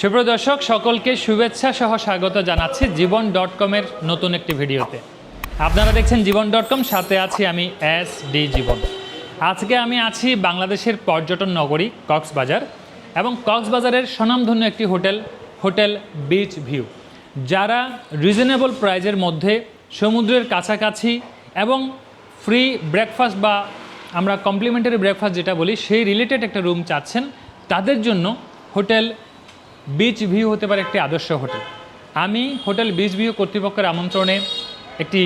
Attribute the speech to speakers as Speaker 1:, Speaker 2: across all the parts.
Speaker 1: সুপ্রিয় দর্শক, সকলকে শুভেচ্ছা সহ স্বাগত জানাচ্ছি জীবন ডট কমের নতুন একটি ভিডিওতে। আপনারা দেখছেন জীবন ডট কম সাথে আছি আমি এস ডি জীবন। আজকে আমি আছি বাংলাদেশের পর্যটন নগরী কক্সবাজার এবং কক্সবাজারের স্বনামধন্য একটি হোটেল হোটেল বিচ ভিউ যারা রিজনেবল প্রাইজের মধ্যে সমুদ্রের কাছাকাছি এবং ফ্রি ব্রেকফাস্ট বা আমরা কমপ্লিমেন্টারি ব্রেকফাস্ট যেটা বলি, সেই রিলেটেড একটা রুম চাচ্ছেন, তাদের জন্য হোটেল বিচ ভিউ হতে পারে একটি আদর্শ হোটেল। আমি হোটেল বিচ ভিউ কর্তৃপক্ষের আমন্ত্রণে একটি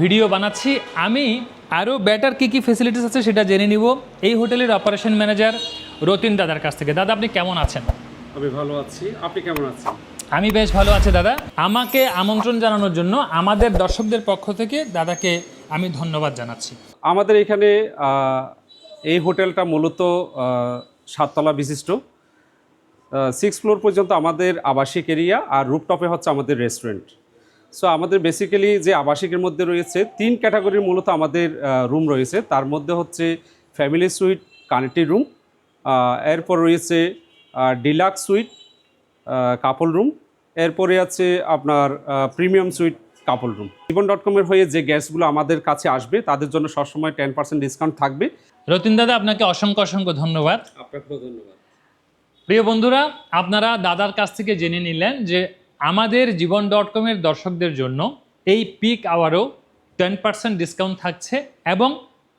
Speaker 1: ভিডিও বানাচ্ছি। আমি আরও বেটার কী কী ফেসিলিটিস আছে সেটা জেনে নিব। এই হোটেলের অপারেশন ম্যানেজার রতিন দাদার কাছ থেকে। দাদা আপনি কেমন আছেন?
Speaker 2: আমি ভালো আছি। আপনি কেমন আছেন?
Speaker 1: আমি বেশ ভালো আছি দাদা। আমাকে আমন্ত্রণ জানানোর জন্য আমাদের দর্শকদের পক্ষ থেকে দাদাকে আমি ধন্যবাদ জানাচ্ছি।
Speaker 2: আমাদের এখানে এই হোটেলটা মূলত সাততলা বিশিষ্ট। সিক্স ফ্লোর পর্যন্ত আমাদের আবাসিক এরিয়া আর রুপটপে হচ্ছে আমাদের রেস্টুরেন্ট সো আমাদের বেসিক্যালি যে আবাসিকের মধ্যে রয়েছে তিন ক্যাটাগরির মূলত আমাদের রুম রয়েছে। তার মধ্যে হচ্ছে ফ্যামিলি সুইট কানেক্টিভ রুম এরপর রয়েছে ডিলাক্স সুইট কাপল রুম এরপরে আছে আপনার premium suite couple room Jibon dot কমের হয়ে যে গ্যাসগুলো আমাদের কাছে আসবে তাদের জন্য সবসময় টেন পার্সেন্ট ডিসকাউন্ট থাকবে।
Speaker 1: রতিন দাদা আপনাকে অসংখ্য অসংখ্য ধন্যবাদ।
Speaker 2: আপনাকেও ধন্যবাদ।
Speaker 1: প্রিয় বন্ধুরা, আপনারা দাদার কাছ থেকে জেনে নিলেন যে আমাদের জীবন ডট কমের দর্শকদের জন্য এই পিক আওয়ারও টেন পার্সেন্ট ডিসকাউন্ট থাকছে এবং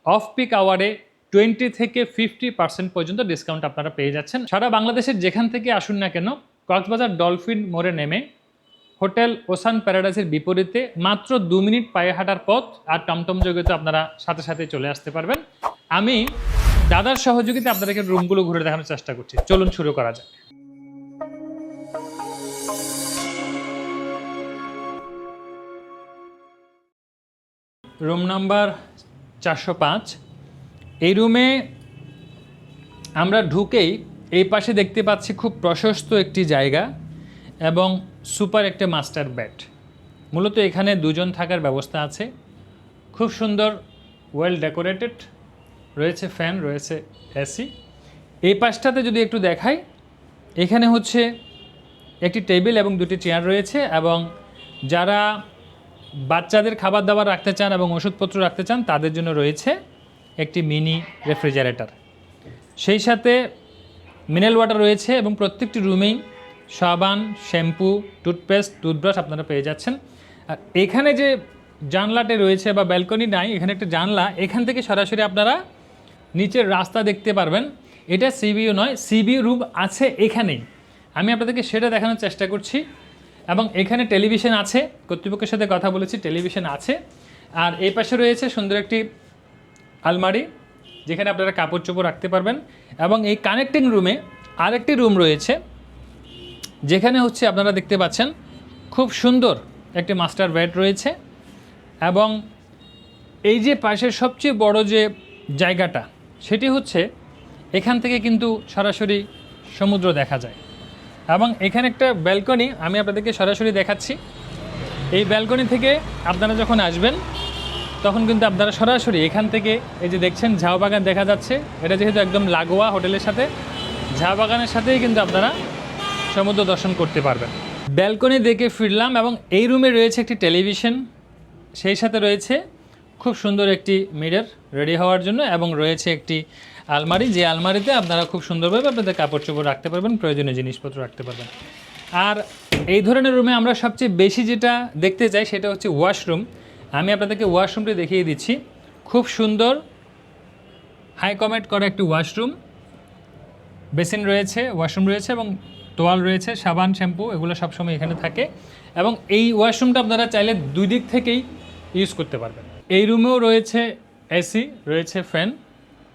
Speaker 1: অফ পিক আওয়ারে টোয়েন্টি থেকে ফিফটি পার্সেন্ট পর্যন্ত ডিসকাউন্ট আপনারা পেয়ে যাচ্ছেন। সারা বাংলাদেশের যেখান থেকে আসুন না কেন, কক্সবাজার ডলফিন মোড়ে নেমে হোটেল ওসান প্যারাডাইসের বিপরীতে মাত্র দু মিনিট পায়ে হাঁটার পথ আর টমটম যোগেতে আপনারা সাথে সাথে চলে আসতে পারবেন। আমি দাদার সহযোগিতা আপনাদেরকে রুমগুলো ঘুরে দেখানোর চেষ্টা করছি। চলুন শুরু করা যাক। রুম নাম্বার চারশো পাঁচ। এই রুমে আমরা ঢুকেই এই পাশে দেখতে পাচ্ছি খুব প্রশস্ত একটি জায়গা এবং সুপার একটা মাস্টার বেড। মূলত এখানে দুজন থাকার ব্যবস্থা আছে। খুব সুন্দর ওয়েল ডেকোরেটেড রয়েছে ফ্যান, রয়েছে এসি। এই পাশটাতে যদি একটু দেখাই, এখানে হচ্ছে একটি টেবিল এবং দুটি চেয়ার রয়েছে এবং যারা বাচ্চাদের খাবার দাবার রাখতে চান এবং ওষুধপত্র রাখতে চান, তাদের জন্য রয়েছে একটি মিনি রেফ্রিজারেটর। সেই সাথে মিনারেল ওয়াটার রয়েছে এবং প্রত্যেকটি রুমেই সাবান, শ্যাম্পু, টুথপেস্ট, টুথব্রাশ আপনারা পেয়ে যাচ্ছেন। আর এখানে যে জানলাটে রয়েছে বা ব্যালকনি নাই, এখানে একটা জানলা, এখান থেকে সরাসরি আপনারা নিচের রাস্তা দেখতে পারবেন। এটা সিবিইউ নয়, সিবিইউ রুম আছে এখানেই। আমি আপনাদেরকে সেটা দেখানোর চেষ্টা করছি। এবং এখানে টেলিভিশন আছে, কর্তৃপক্ষের সাথে কথা বলেছি, টেলিভিশন আছে। আর এই পাশে রয়েছে সুন্দর একটি আলমারি, যেখানে আপনারা কাপড় চোপড় রাখতে পারবেন। এবং এই কানেক্টিং রুমে আরেকটি রুম রয়েছে, যেখানে হচ্ছে আপনারা দেখতে পাচ্ছেন, খুব সুন্দর একটি মাস্টার বেড রয়েছে। এবং এই যে পাশের সবচেয়ে বড় যে জায়গাটা সেটি হচ্ছে এখান থেকে কিন্তু সরাসরি সমুদ্র দেখা যায়। এবং এখানে একটা ব্যালকনি আমি আপনাদেরকে সরাসরি দেখাচ্ছি। এই ব্যালকনি থেকে আপনারা যখন আসবেন, তখন কিন্তু আপনারা সরাসরি এখান থেকে এই যে দেখছেন ঝাউ বাগান দেখা যাচ্ছে। এটা যেহেতু একদম লাগোয়া হোটেলের সাথে, ঝাউ বাগানের সাথেই কিন্তু আপনারা সমুদ্র দর্শন করতে পারবেন। ব্যালকনি দেখে ফিরলাম এবং এই রুমে রয়েছে একটি টেলিভিশন সেই সাথে রয়েছে খুব সুন্দর একটি মিরর রেডি হওয়ার জন্য এবং রয়েছে একটি আলমারি। যে আলমারিতে আপনারা খুব সুন্দরভাবে আপনাদের কাপড় চোপড় রাখতে পারবেন, প্রয়োজনীয় জিনিসপত্র রাখতে পারবেন। আর এই ধরনের রুমে আমরা সবচেয়ে বেশি যেটা দেখতে চাই সেটা হচ্ছে ওয়াশরুম আমি আপনাদেরকে ওয়াশরুমটি দেখিয়ে দিচ্ছি। খুব সুন্দর হাই কমেন্ট করা একটি ওয়াশরুম বেসিন রয়েছে ওয়াশরুম রয়েছে এবং তোয়াল রয়েছে, সাবান শ্যাম্পু এগুলো সবসময় এখানে থাকে। এবং এই ওয়াশরুমটা আপনারা চাইলে দুই দিক থেকেই ইউজ করতে পারবেন। এই রুমেও রয়েছে এসি রয়েছে ফ্যান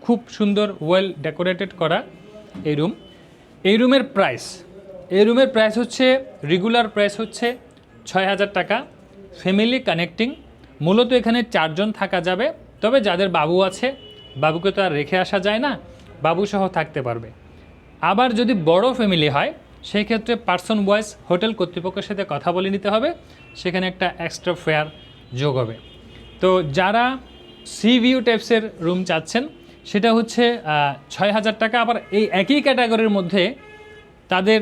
Speaker 1: খুব সুন্দর ওয়েল ডেকোরেটেড করা এই রুম। এই রুমের প্রাইস এই রুমের প্রাইস হচ্ছে রেগুলার প্রাইস হচ্ছে ছয় হাজার টাকা। ফ্যামিলি কানেক্টিং মূলত এখানে চারজন থাকা যাবে, তবে যাদের বাবু আছে, বাবুকে তো আর রেখে আসা যায় না, বাবু সহ থাকতে পারবে। আবার যদি বড় ফ্যামিলি হয়, সেই ক্ষেত্রে পার্সন ওয়াইজ হোটেল কর্তৃপক্ষের সাথে কথা বলে নিতে হবে, সেখানে একটা এক্সট্রা ফেয়ার যোগ হবে। তো যারা সি ভিউ টাইপসের রুম চাচ্ছেন, সেটা হচ্ছে ছয় হাজার টাকা। আবার এই একই ক্যাটাগরির মধ্যে তাদের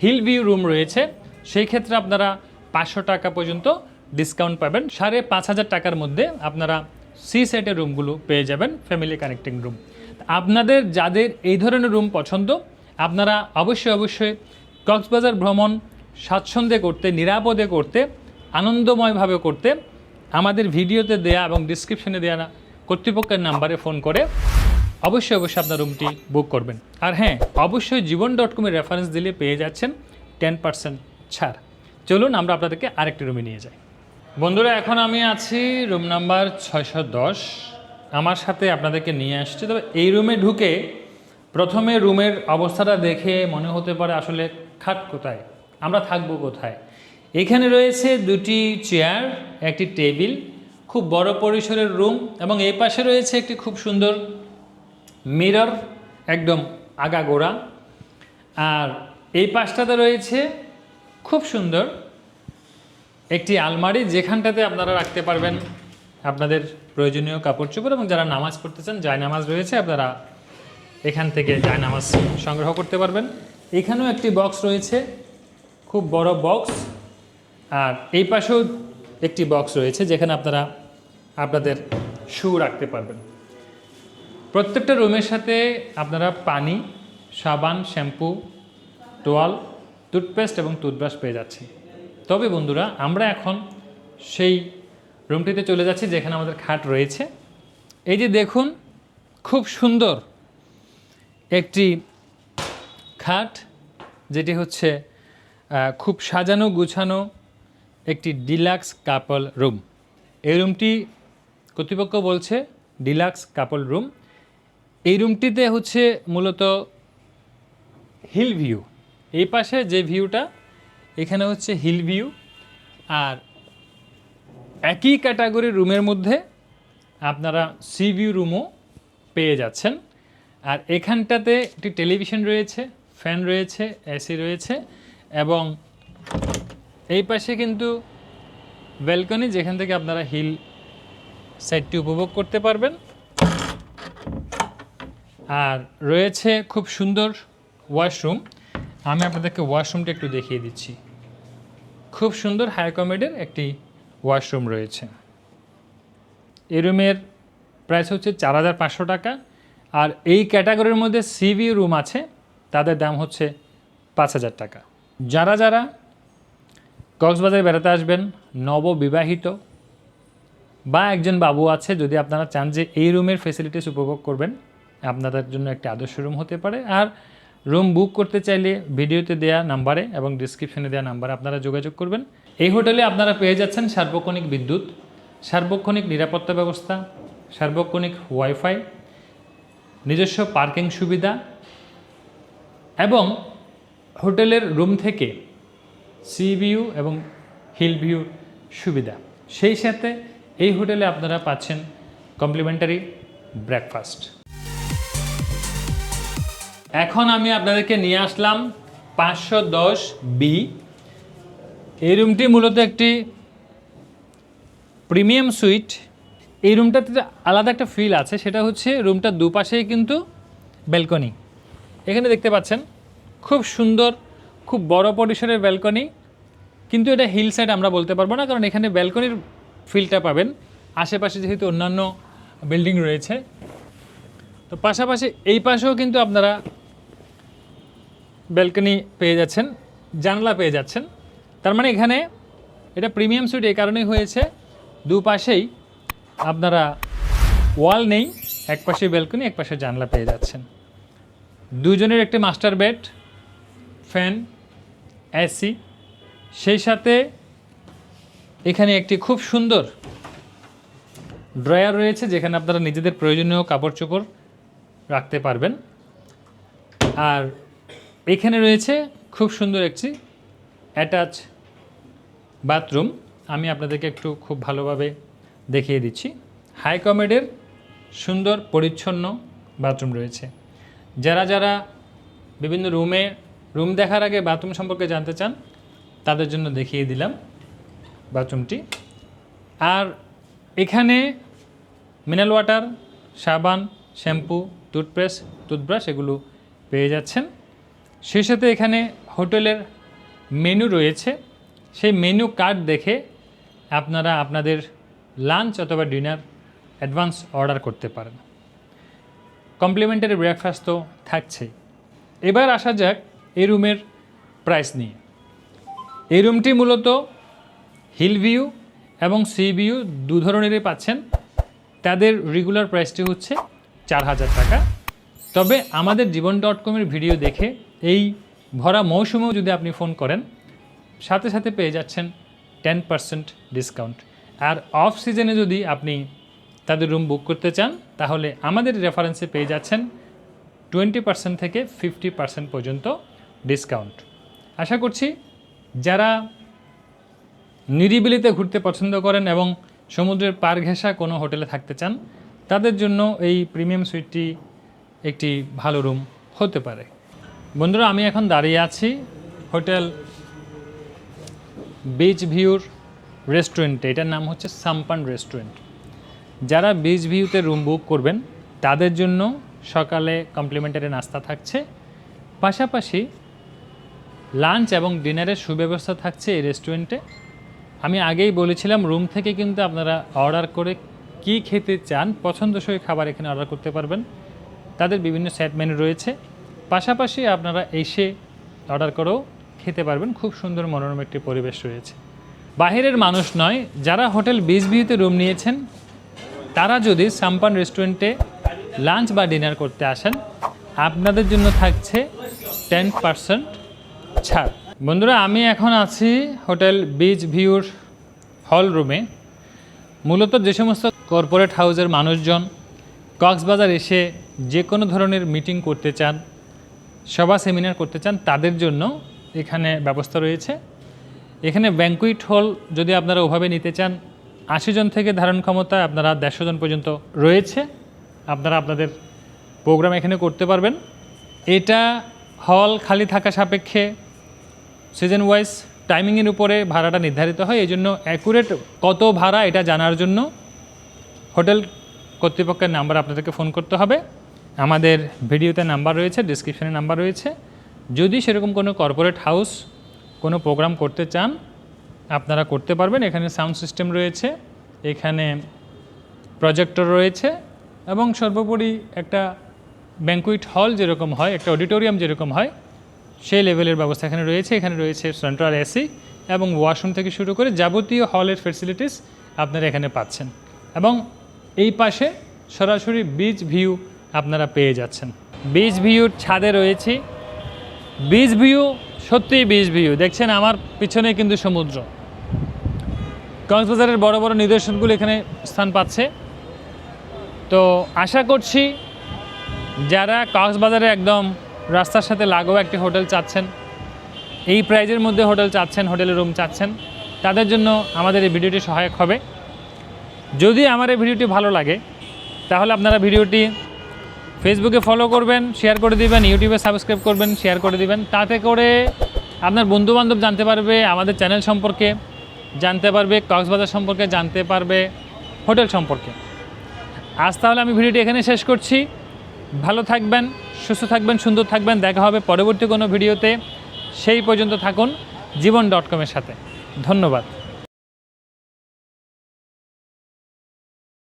Speaker 1: হিল ভিউ রুম রয়েছে। সেই ক্ষেত্রে আপনারা পাঁচশো টাকা পর্যন্ত ডিসকাউন্ট পাবেন। সাড়ে পাঁচ হাজার টাকার মধ্যে আপনারা সি সেটের রুমগুলো পেয়ে যাবেন ফ্যামিলি কানেক্টিং রুম আপনাদের যাদের এই ধরনের রুম পছন্দ, আপনারা অবশ্যই অবশ্যই কক্সবাজার ভ্রমণ স্বাচ্ছন্দ্যে করতে, নিরাপদে করতে, আনন্দময়ভাবে করতে আমাদের ভিডিওতে দেয়া এবং ডিসক্রিপশনে দেওয়া কর্তৃপক্ষের নাম্বারে ফোন করে অবশ্যই অবশ্যই আপনার রুমটি বুক করবেন। আর হ্যাঁ অবশ্যই জীবন ডট কমের রেফারেন্স দিলে পেয়ে যাচ্ছেন টেন পার্সেন্ট ছাড়। চলুন আমরা আপনাদেরকে আরেকটি রুমে নিয়ে যাই। বন্ধুরা, এখন আমি আছি রুম নাম্বার ছয়শো দশ। আমার সাথে আপনাদেরকে নিয়ে আসছি। তবে এই রুমে ঢুকে প্রথমে রুমের অবস্থাটা দেখে মনে হতে পারে আসলে খাট কোথায়? আমরা থাকব কোথায়? এখানে রয়েছে দুটি চেয়ার, একটি টেবিল, খুব বড় পরিসরের রুম এবং এই পাশে রয়েছে একটি খুব সুন্দর মিরর, একদম আগাগোড়া। আর এই পাশটাতে রয়েছে খুব সুন্দর একটি আলমারি যেখানটাতে আপনারা রাখতে পারবেন আপনাদের প্রয়োজনীয় কাপড় চোপড় এবং যারা নামাজ পড়তে চান, জায়নামাজ রয়েছে, আপনারা এখান থেকে জায়নামাজ সংগ্রহ করতে পারবেন। এখানেও একটি বক্স রয়েছে, খুব বড় বক্স। আর এই পাশেও একটি বক্স রয়েছে যেখানে আপনারা আপনাদের শু রাখতে পারবেন। প্রত্যেকটা রুমের সাথে আপনারা পানি, সাবান শ্যাম্পু তোয়াল টুথপেস্ট এবং টুথব্রাশ পেয়ে যাচ্ছেন তবে বন্ধুরা, আমরা এখন সেই রুমটিতে চলে যাচ্ছি যেখানে আমাদের খাট রয়েছে। এই যে দেখুন, খুব সুন্দর একটি খাট যেটি হচ্ছে খুব সাজানো, গুছানো একটি ডিলাক্স কাপল রুম। এই রুমটি কর্তৃপক্ষ বলছে ডিলাক্স কাপল রুম। এই রুমটিতে হচ্ছে মূলত হিল ভিউ। এই পাশে যে ভিউটা, এখানে হচ্ছে হিল ভিউ। আর একই ক্যাটাগরির রুমের মধ্যে আপনারা সি ভিউ রুমও পেয়ে যাচ্ছেন। আর এখানটাতে একটি টেলিভিশন রয়েছে, ফ্যান রয়েছে, এসি রয়েছে এবং এই পাশে কিন্তু ব্যালকনি যেখান থেকে আপনারা হিল সাইডটি উপভোগ করতে পারবেন। আর রয়েছে খুব সুন্দর ওয়াশরুম আমি আপনাদেরকে ওয়াশরুমটা একটু দেখিয়ে দিচ্ছি। খুব সুন্দর হাই কমেডের একটি ওয়াশরুম রয়েছে। এই রুমের প্রাইস হচ্ছে চার হাজার পাঁচশো টাকা। আর এই ক্যাটাগরির মধ্যে সিভি রুম আছে, তাদের দাম হচ্ছে পাঁচ হাজার টাকা। যারা যারা কক্সবাজারে বেড়াতে আসবেন, নববিবাহিত বা একজন বাবু আছে, যদি আপনারা চান যে এই রুমের ফেসিলিটিস উপভোগ করবেন, আপনাদের জন্য একটি আদর্শ রুম হতে পারে। আর রুম বুক করতে চাইলে ভিডিওতে দেওয়া নাম্বারে এবং ডিসক্রিপশনে দেওয়া নাম্বারে আপনারা যোগাযোগ করবেন। এই হোটেলে আপনারা পেয়ে যাচ্ছেন সার্বক্ষণিক বিদ্যুৎ, সার্বক্ষণিক নিরাপত্তা ব্যবস্থা, সার্বক্ষণিক ওয়াইফাই নিজস্ব পার্কিং সুবিধা এবং হোটেলের রুম থেকে সি ভিউ এবং হিল ভিউ সুবিধা। সেই সাথে এই হোটেলে আপনারা পাচ্ছেন কমপ্লিমেন্টারি ব্রেকফাস্ট এখন আমি আপনাদেরকে নিয়ে আসলাম পাঁচশো দশ বি এই রুমটি মূলত একটি প্রিমিয়াম সুইট এই রুমটাতে আলাদা একটা ফিল আছে, সেটা হচ্ছে রুমটার দুপাশেই কিন্তু ব্যালকনি এখানে দেখতে পাচ্ছেন, খুব সুন্দর খুব বড় পরিসরের ব্যালকনি কিন্তু এটা হিল সাইড আমরা বলতে পারব না, কারণ এখানে ব্যালকনির ফিলটা পাবেন। আশেপাশে যেহেতু অন্যান্য বিল্ডিং রয়েছে। তো পাশাপাশি এই পাশেও কিন্তু আপনারা ব্যালকনি পেয়ে যাচ্ছেন, জানলা পেয়ে যাচ্ছেন। তার মানে এখানে এটা প্রিমিয়াম সুইট এই কারণেই হয়েছে। দুপাশেই আপনারা ওয়াল নেই এক পাশে ব্যালকনি এক পাশে জানলা পেয়ে যাচ্ছেন। দুজনের একটি মাস্টার বেড ফ্যান এসি সেই সাথে এখানে একটি খুব সুন্দর ড্রয়ার রয়েছে যেখানে আপনারা নিজেদের প্রয়োজনীয় কাপড় চোপড় রাখতে পারবেন। আর এখানে রয়েছে খুব সুন্দর একটি অ্যাটাচ বাথরুম আমি আপনাদেরকে একটু খুব ভালোভাবে দেখিয়ে দিচ্ছি। হাই কমেডের সুন্দর পরিচ্ছন্ন বাথরুম রয়েছে। যারা যারা বিভিন্ন রুমে রুম দেখার আগে বাথরুম সম্পর্কে জানতে চান, তাদের জন্য দেখিয়ে দিলাম বাথরুমটি। আর এখানে মিনারেল ওয়াটার, সাবান, শ্যাম্পু টুথপেস্ট টুথব্রাশ এগুলো পেয়ে যাচ্ছেন। সেই সাথে এখানে হোটেলের মেনু রয়েছে। সেই মেনু কার্ড দেখে আপনারা আপনাদের লাঞ্চ অথবা ডিনার অ্যাডভান্স অর্ডার করতে পারেন। কমপ্লিমেন্টারি ব্রেকফাস্ট তো থাকছেই এবার আসা যাক এই রুমের প্রাইস নিয়ে। এই রুমটি মূলত হিল ভিউ এবং সি ভিউ দু ধরনেরই পাচ্ছেন। তাদের রেগুলার প্রাইসটি হচ্ছে চার হাজার টাকা। তবে আমাদের জীবন ডট কমের ভিডিও দেখে এই ভরা মৌসুমেও যদি আপনি ফোন করেন, সাথে সাথে পেয়ে যাচ্ছেন টেন পার্সেন্ট ডিসকাউন্ট আর অফ সিজনে যদি আপনি তাদের রুম বুক করতে চান, তাহলে আমাদের রেফারেন্সে পেয়ে যাচ্ছেন টোয়েন্টি পার্সেন্ট থেকে ফিফটি পার্সেন্ট পর্যন্ত ডিসকাউন্ট আশা করছি যারা নিরিবিলিতে ঘুরতে পছন্দ করেন এবং সমুদ্রের পার ঘেঁষা কোনো হোটেলে থাকতে চান, তাদের জন্য এই প্রিমিয়াম সুইটটি একটি ভালো রুম হতে পারে। বন্ধুরা, আমি এখন দাঁড়িয়ে আছি হোটেল বিচ ভিউর রেস্টুরেন্টে এটার নাম হচ্ছে সাম্পান রেস্টুরেন্ট যারা বিচ ভিউতে রুম বুক করবেন, তাদের জন্য সকালে কমপ্লিমেন্টারি নাস্তা থাকছে। পাশাপাশি লাঞ্চ এবং ডিনারের সুব্যবস্থা থাকছে এই রেস্টুরেন্টে। আমি আগেই বলেছিলাম, রুম থেকে কিন্তু আপনারা অর্ডার করে কি খেতে চান, পছন্দসই খাবার এখানে অর্ডার করতে পারবেন। তাদের বিভিন্ন সেট মেনু রয়েছে। পাশাপাশি আপনারা এসে অর্ডার করেও খেতে পারবেন। খুব সুন্দর মনোরম একটি পরিবেশ রয়েছে। বাহিরের মানুষ নয়, যারা হোটেল ভিউতে রুম নিয়েছেন, তারা যদি সাম্পান রেস্টুরেন্টে লাঞ্চ বা ডিনার করতে আসেন, আপনাদের জন্য থাকছে টেন পার্সেন্ট ছাড় বন্ধুরা, আমি এখন আছি হোটেল বিচ ভিউর হল রুমে। মূলত যে সমস্ত কর্পোরেট হাউসের মানুষজন, কক্সবাজার এসে যে কোনো ধরনের মিটিং করতে চান, সভা সেমিনার করতে চান, তাদের জন্য এখানে ব্যবস্থা রয়েছে। এখানে ব্যাঙ্কুইট হল যদি আপনারা ওভাবে নিতে চান, আশি জন থেকে ধারণ ক্ষমতা আপনারা দেড়শো জন পর্যন্ত রয়েছে। আপনারা আপনাদের প্রোগ্রাম এখানে করতে পারবেন। এটা হল খালি থাকা সাপেক্ষে সিজন ওয়াইজ টাইমিংয়ের উপরে ভাড়াটা নির্ধারিত হয় এই জন্য অ্যাকুরেট কত ভাড়া এটা জানার জন্য হোটেল কর্তৃপক্ষের নাম্বার আপনাদেরকে ফোন করতে হবে। আমাদের ভিডিওতে নাম্বার রয়েছে ডিসক্রিপশনে নাম্বার রয়েছে। যদি সেরকম কোনো কর্পোরেট হাউস কোনো প্রোগ্রাম করতে চান, আপনারা করতে পারবেন। এখানে সাউন্ড সিস্টেম রয়েছে, এখানে প্রজেক্টর রয়েছে এবং সর্বোপরি একটা ব্যাঙ্কুইট হল যেরকম হয়, একটা অডিটোরিয়াম যেরকম হয় সেই লেভেলের ব্যবস্থা এখানে রয়েছে। এখানে রয়েছে সেন্ট্রাল এসি এবং ওয়াশরুম থেকে শুরু করে যাবতীয় হলের ফেসিলিটিস আপনারা এখানে পাচ্ছেন এবং এই পাশে সরাসরি বিচ ভিউ আপনারা পেয়ে যাচ্ছেন। বিচ ভিউর ছাদে রয়েছি। বিচ ভিউ সত্যিই বিচ ভিউ দেখছেন আমার পিছনে কিন্তু সমুদ্র। কক্সবাজারের বড় বড় নিদর্শনগুলো এখানে স্থান পাচ্ছে। তো আশা করছি যারা কক্সবাজারে একদম রাস্তার সাথে লাগোয়া একটি হোটেল চাচ্ছেন। এই প্রাইজের মধ্যে হোটেল চাচ্ছেন হোটেলের রুম চাচ্ছেন। তাদের জন্য আমাদের এই ভিডিওটি সহায়ক হবে। যদি আমার এই ভিডিওটি ভালো লাগে, তাহলে আপনারা ভিডিওটি ফেসবুকে ফলো করবেন শেয়ার করে দিবেন ইউটিউবে সাবস্ক্রাইব করবেন শেয়ার করে দিবেন। তাতে করে আপনার বন্ধুবান্ধব জানতে পারবে, আমাদের চ্যানেল সম্পর্কে জানতে পারবে, কক্সবাজার সম্পর্কে জানতে পারবে, হোটেল সম্পর্কে। আজ তাহলে আমি ভিডিওটি এখানে শেষ করছি। ভালো থাকবেন। সুস্থ থাকবেন, সুন্দর থাকবেন। দেখা হবে পরবর্তী কোনো ভিডিওতে। সেই পর্যন্ত থাকুন জীবন ডট কমের সাথে। ধন্যবাদ।